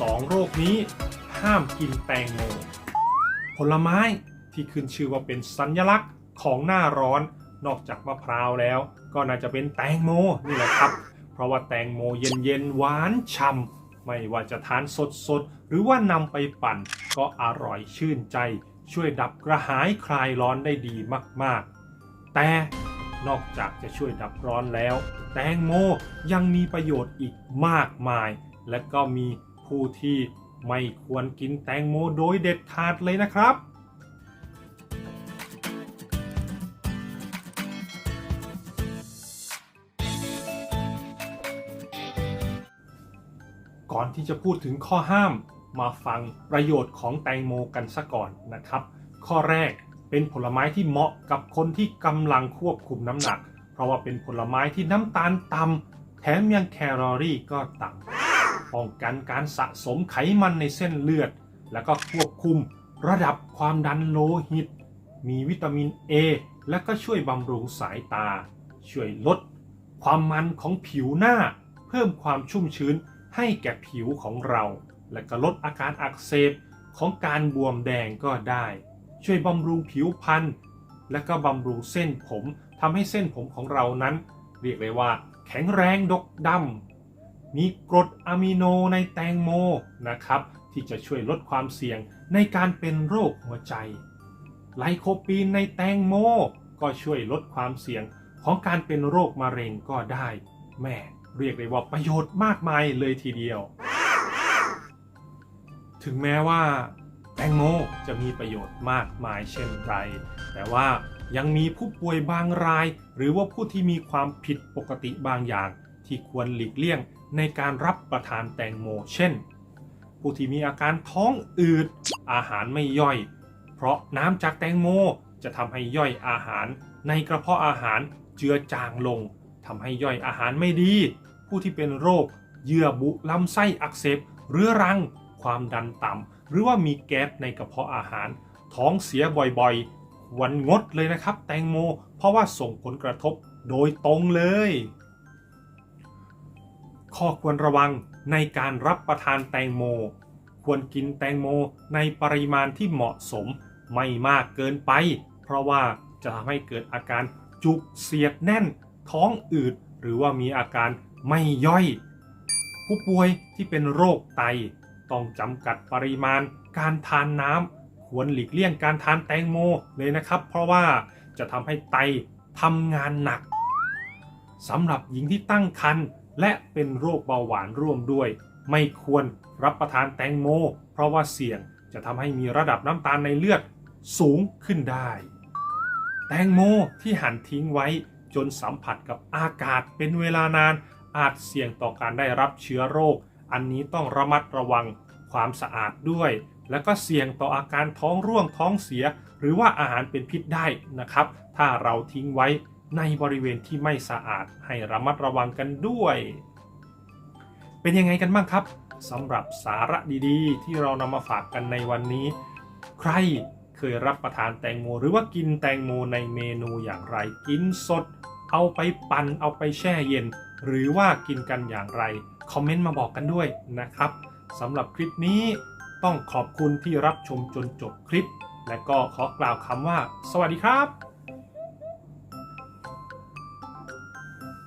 สองโรคนี้ ห้ามกินแตงโม ผลไม้ที่ขึ้นชื่อว่าเป็นสัญลักษณ์ของหน้าร้อน นอกจากมะพร้าวแล้ว ก็น่าจะเป็นแตงโมนี่แหละครับ เพราะว่าแตงโมเย็นๆหวานฉ่ำไม่ว่าจะทานสดๆ หรือว่านำไปปั่น ก็อร่อยชื่นใจ ช่วยดับกระหายคลายร้อนได้ดีมากๆ แต่นอกจากจะช่วยดับร้อนแล้ว แตงโมยังมีประโยชน์อีกมากมาย และก็มี ผู้ที่ไม่ควรกินแตงโมโดยเด็ดขาดเลยนะครับ ก่อนที่จะพูดถึงข้อห้ามมาฟังประโยชน์ของแตงโมกันซะก่อนนะครับ ข้อแรกเป็นผลไม้ที่เหมาะกับคนที่กำลังควบคุมน้ำหนัก เพราะว่าเป็นผลไม้ที่น้ำตาลต่ำแถมยังแคลอรี่ก็ต่ำ ป้องกันการสะสมไขมันในเส้นเลือด แล้วก็ควบคุมระดับความดันโลหิต มีวิตามิน A และก็ช่วยบำรุงสายตา ช่วยลดความมันของผิวหน้า เพิ่มความชุ่มชื้นให้แก่ผิวของเรา และก็ลดอาการอักเสบของการบวมแดงก็ได้ ช่วยบำรุงผิวพรรณและก็บำรุงเส้นผมทำให้เส้นผมของเรานั้น เรียกได้ว่า แข็งแรงดกดำ มีกรดอะมิโนในแตงโมนะครับ ที่จะช่วยลดความเสี่ยงในการเป็นโรคหัวใจ ไลโคปีนในแตงโม ก็ช่วยลดความเสี่ยงของการเป็นโรคมะเร็งก็ได้แม่เรียกได้ว่าประโยชน์มากมายเลยทีเดียว ถึงแม้ว่าแตงโมจะมีประโยชน์มากมายเช่นไร แต่ว่ายังมีผู้ป่วยบางราย หรือว่าผู้ที่มีความผิดปกติบางอย่าง ที่ควรหลีกเลี่ยงในการรับประทานแตงโม เช่น ผู้ที่มีอาการท้องอืด อาหารไม่ย่อย เพราะน้ำจากแตงโมจะทำให้ย่อยอาหารในกระเพาะอาหารเจือจางลงทำให้ย่อยอาหารไม่ดี ผู้ที่เป็นโรค เยื่อบุลำไส้อักเสบเรื้อรัง ความดันต่ำหรือว่ามีแก๊สในกระเพาะอาหาร ท้องเสียบ่อยๆควรงดเลยนะครับ แตงโม เพราะว่าส่งผลกระทบโดยตรงเลย ข้อควรระวังในการรับประทานแตงโม ควรกินแตงโมในปริมาณที่เหมาะสมไม่มากเกินไป เพราะว่าจะทำให้เกิดอาการจุกเสียดแน่น ท้องอืด หรือว่ามีอาการไม่ย่อย ผู้ป่วยที่เป็นโรคไต ต้องจำกัดปริมาณการทานน้ำควรหลีกเลี่ยงการทานแตงโมเลยนะครับ เพราะว่าจะทำให้ไตทำงานหนักสำหรับหญิงที่ตั้งครรภ์ และเป็นโรคเบาหวานร่วมด้วย ไม่ควรรับประทานแตงโม เพราะว่าเสี่ยงจะทำให้มีระดับน้ำตาลในเลือดสูงขึ้นได้ แตงโมที่หั่นทิ้งไว้จนสัมผัสกับอากาศเป็นเวลานาน อาจเสี่ยงต่อการได้รับเชื้อโรค อันนี้ต้องระมัดระวังความสะอาดด้วย และก็เสี่ยงต่ออาการท้องร่วงท้องเสีย หรือว่าอาหารเป็นพิษได้นะครับ ถ้าเราทิ้งไว้ ในบริเวณที่ไม่สะอาดให้ระมัดระวังกันด้วย เป็นยังไงกันบ้างครับสำหรับสาระดีๆ ที่เรานำมาฝากกันในวันนี้ ใครเคยรับประทานแตงโมหรือว่ากินแตงโมในเมนูอย่างไรกินสด เอาไปปั่นเอาไปแช่เย็น หรือว่ากินกันอย่างไร คอมเมนต์มาบอกกันด้วยนะครับสำหรับคลิปนี้ต้องขอบคุณที่รับชมจนจบคลิป และก็ขอกล่าวคำว่า สวัสดีครับ